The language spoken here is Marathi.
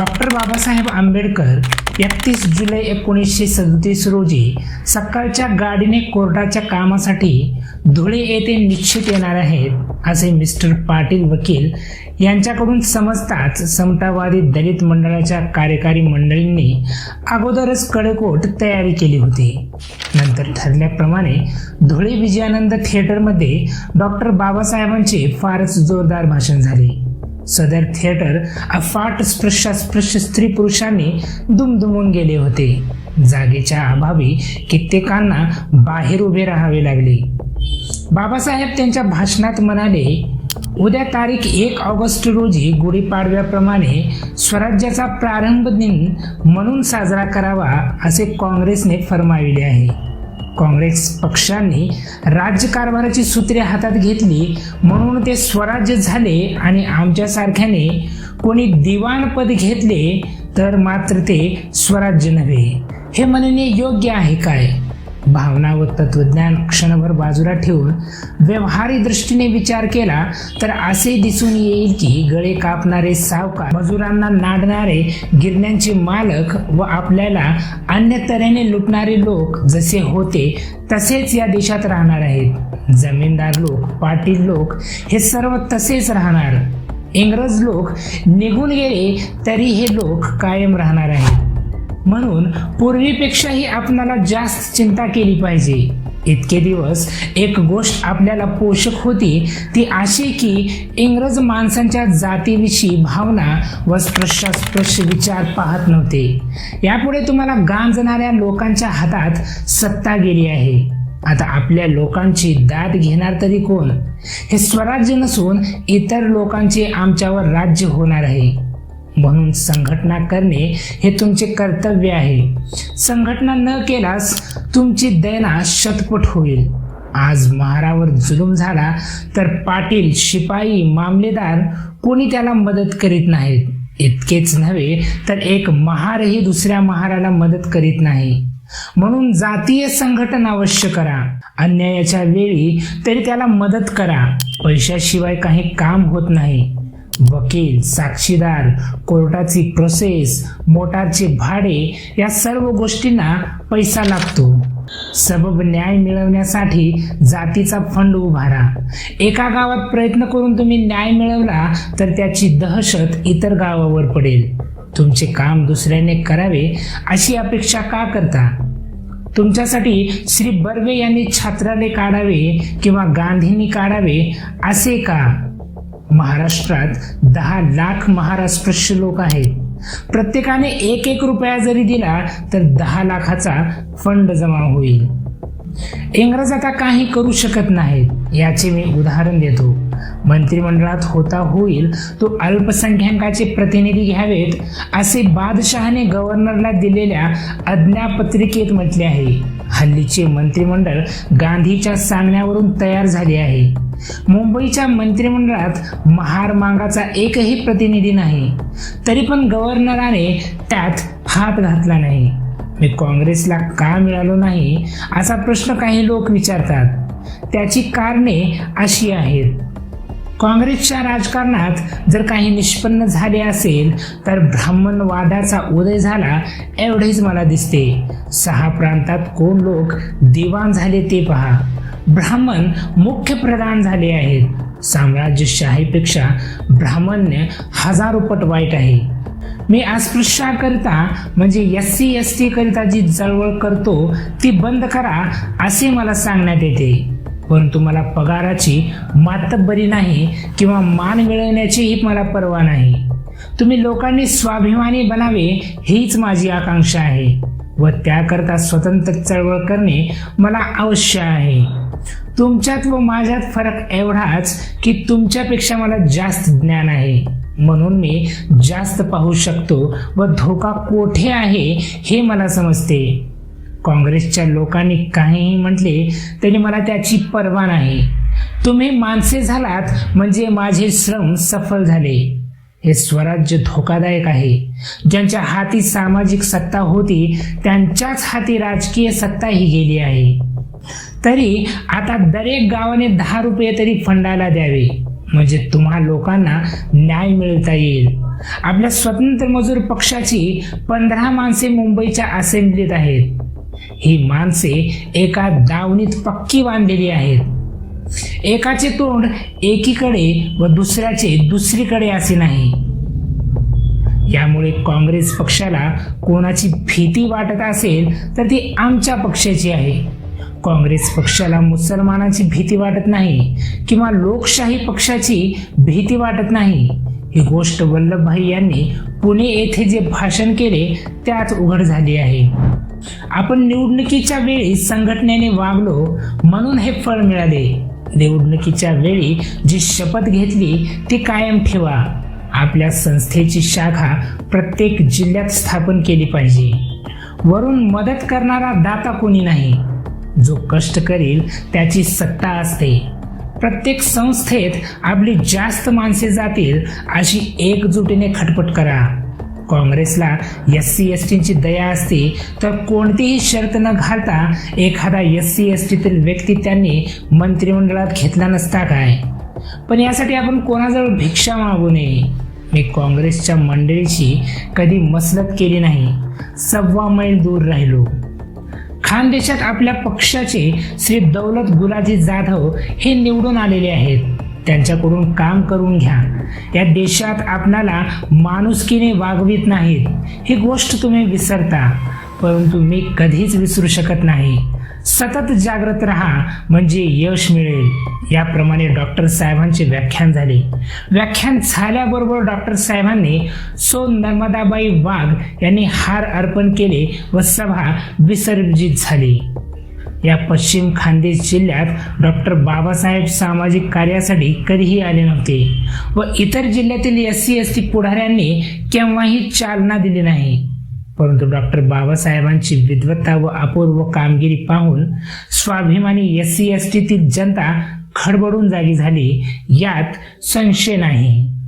डॉक्टर बाबासाहेब आंबेडकर एकतीस जुलै एकोणीसशे सदतीस रोजी सकाळच्या गाडीने कोर्टाच्या कामासाठी धुळे येथे निश्चित येणार आहेत असे मिस्टर पाटील वकील यांच्याकडून समजताच समतावादी दलित मंडळाच्या कार्यकारी मंडळींनी अगोदरच कडेकोट तयारी केली होती. नंतर ठरल्याप्रमाणे धुळे विजयानंद थिएटरमध्ये डॉक्टर बाबासाहेबांचे फारच जोरदार भाषण झाले. सदर थिएटर अफाट स्पृश्यास्पृश्य स्त्री पुरुषांनी दुमदुमून गेले होते. जागेच्या अभावी कित्येकांना बाहेर उभे राहावे लागले. बाबासाहेब त्यांच्या भाषणात म्हणाले उद्या तारीख एक ऑगस्ट रोजी गुढीपाडव्याप्रमाणे स्वराज्याचा प्रारंभ दिन म्हणून साजरा करावा असे काँग्रेसने फरमाविले आहे. काँग्रेस पक्षाने राज्यकारभाराची सूत्रे हातात घेतली म्हणून ते स्वराज्य झाले आणि आमच्यासारख्याने कोणी दिवाणपद घेतले तर मात्र ते स्वराज्य नव्हे. हे म्हणणे योग्य आहे काय? भावना व तत्वज्ञान क्षणभर बाजूला ठेवून व्यवहारी दृष्टीने विचार केला तर असे दिसून येईल की गळे कापणारे सावकार मजुरांना नाडणारे गिरण्यांचे मालक व आपल्याला अन्य तऱ्हेने लुटणारे लोक जसे होते तसेच या देशात राहणार आहेत. जमीनदार लोक पाटील लोक हे सर्व तसेच राहणार. इंग्रज लोक निघून गेले तरी हे लोक कायम राहणार आहेत. म्हणून पूर्वीपेक्षाही आपणाला जास्त चिंता केली पाहिजे. इतके दिवस एक गोष्ट आपल्याला पोषक होती ती अशी की इंग्रज माणसांच्या जातीविषयी भावना व स्पृश्यास्पृश विचार पाहत नव्हते. यापुढे तुम्हाला गांजणाऱ्या लोकांच्या हातात सत्ता गेली आहे. आता आपल्या लोकांची दाद घेणार तरी कोण? हे स्वराज्य नसून इतर लोकांचे आमच्यावर राज्य होणार आहे. म्हणून संघटना करणे हे तुमचे कर्तव्य आहे. संघटना न केल्यास तुमची दैना शतपट होईल. आज महारावर जुलूम झाला तर पाटील शिपाई मामलेदार कोणी त्याला मदत करीत नाहीत. इतकेच नव्हे तर एक महारही दुसऱ्या महाराला मदत करीत नाही. म्हणून जातीय संघटन अवश्य करा. अन्यायाच्या वेळी तरी त्याला मदत करा. पैशाशिवाय काही काम होत नाही. वकील साक्षीदार कोर्टाची प्रोसेस मोटारचे भाडे या सर्व गोष्टींना पैसा लागतो. सबब न्याय मिळवण्यासाठी जातीचा फंड उभारा एका गावात प्रयत्न करून तुम्ही न्याय मिळवला तर त्याची दहशत इतर गावावर पडेल. तुमचे काम दुसऱ्याने करावे अशी अपेक्षा का करता? तुमच्यासाठी श्री बर्वे यांनी छात्रालय काढावे किंवा गांधींनी काढावे असे का? महाराष्ट्रात दहा लाख महाराष्ट्रश्य लोक आहेत. प्रत्येकाने एक एक रुपया जरी दिला तर दहा लाखाचा फंड जमा होईल. इंग्रज आता काही करू शकत नाहीत याचे मी उदाहरण देतो. मंत्रिमंडळात होता होईल तो अल्पसंख्याकाचे प्रतिनिधी घ्यावेत असे बादशहाने गव्हर्नरला दिलेल्या आज्ञापत्रिकेत म्हटले आहे. हल्लीचे मंत्रिमंडळ गांधीच्या सांगण्यावरून तयार झाले आहे. मुंबईच्या मंत्रिमंडळात महार मांगाचा एकही प्रतिनिधी नाही. तरी पण गव्हर्नराने त्यात हात घातला नाही. मी काँग्रेसला का मिळालो नाही असा प्रश्न काही लोक विचारतात. त्याची कारणे अशी आहेत. काँग्रेसच्या राजकारणात जर काही निष्पन्न झाले असेल तर ब्राह्मणवादाचा उदय झाला एवढेच मला दिसते. सहा प्रांतात कोण लोक दिवाण झाले ते पहा. ब्राह्मण मुख्य प्रधान झाले आहेत. साम्राज्यशाहीपेक्षा ब्राह्मण्य हजारो पट वाईट आहे. मी अस्पृश्याकरिता म्हणजे एस सी एस टीकरिता जी चळवळ करतो ती बंद करा असे मला सांगण्यात येते. परंतु मला पगाराची मातब्बरी नाही किंवा मान मिळवण्याचीही मला पर्वा नाही. तुम्ही लोकांनी स्वाभिमानी बनावे हीच माझी आकांक्षा आहे व त्याकरता स्वतंत्र चळवळ करणे मला आवश्यक आहे. तुमच्यात व माझ्यात फरक एवढाच की तुमच्यापेक्षा मला जास्त ज्ञान आहे. म्हणून मी जास्त पाहू शकतो व धोका कोठे आहे हे मला समजते. काँग्रेसच्या लोकांनी काहीही म्हटले तरी मला त्याची पर्वा नाही. तुम्ही माणसे झालात म्हणजे माझे श्रम सफल झाले. हे स्वराज्य धोकादायक आहे. ज्यांच्या हाती सामाजिक सत्ता होती त्यांच्याच हाती राजकीय सत्ता ही गेली आहे. तरी आता दरेक गावाने दहा रुपये तरी फंडाला द्यावे. म्हणजे तुम्हा लोकांना न्याय मिळता येईल. आपल्या स्वतंत्र मजूर पक्षाची पंधरा माणसे मुंबईच्या असेंब्लीत आहेत. ही माणसे एका दावणीत पक्की बांधलेली आहेत. एकाचे तोंड एकीकडे व दुसऱ्याचे दुसरीकडे असे नाही. यामुळे काँग्रेस पक्षाला कोणाची भीती वाटत असेल तर ती आमच्या पक्षाची आहे. काँग्रेस पक्षाला मुसलमानांची भीती वाटत नाही किंवा लोकशाही पक्षाची भीती वाटत नाही. ही गोष्ट वल्लभभाई यांनी पुणे येथे जे भाषण केले त्यात उघड झाली आहे. आपण निवडणुकीच्या वेळी संघटनेने वागलो म्हणून हे फळ मिळाले. निवडणुकीच्या वेळी जी शपथ घेतली ती कायम ठेवा. आपल्या संस्थेची शाखा प्रत्येक जिल्ह्यात स्थापन केली पाहिजे. वरून मदत करणारा दाता कोणी नाही. जो कष्ट करील त्याची सत्ता असते. प्रत्येक संस्थेत आपली जास्त माणसे जातील अशी एकजुटीने खटपट करा. काँग्रेसला एस सी एस टीची दया असते तर कोणतीही शर्त न घालता एखादा एस सी एस टीतील व्यक्ती त्यांनी मंत्रिमंडळात घेतला नसता काय? पण यासाठी आपण कोणाजवळ भिक्षा मागू नये? मी काँग्रेसच्या मंडळीची कधी मसलत केली नाही. सव्वा मैल दूर राहिलो. खानदेशात आपल्या पक्षाचे श्री दौलत गुलाजी जाधव हे निवडून आलेले आहेत. त्यांच्याकडून काम करून घ्या. या देशात आपणाला माणुसकीने वागवित नाहीत. ही गोष्ट तुम्ही विसरता. परंतु मी कधीच विसरू शकत नाही. सतत जागृत राहा म्हणजे यश मिळेल. याप्रमाणे डॉक्टर साहेबांचे व्याख्यान झाले. व्याख्यान झाल्याबरोबर डॉक्टर साहेबांनी सो नर्मदाबाई वाघ यांनी हार अर्पण केले व सभा विसर्जित झाली. या पश्चिम खानदेश जिल्ह्यात डॉक्टर बाबासाहेब सामाजिक कार्यासाठी कधीही आले नव्हते व इतर जिल्ह्यातील एस सी एस टी पुढाऱ्यांनी केव्हाही चालना दिली नाही. परंतु डॉक्टर बाबासाहेबांची विद्वत्ता व अपूर्व कामगिरी पाहून स्वाभिमानी एस सी एस टीतील जनता खडबडून जागी झाली यात संशय नाही.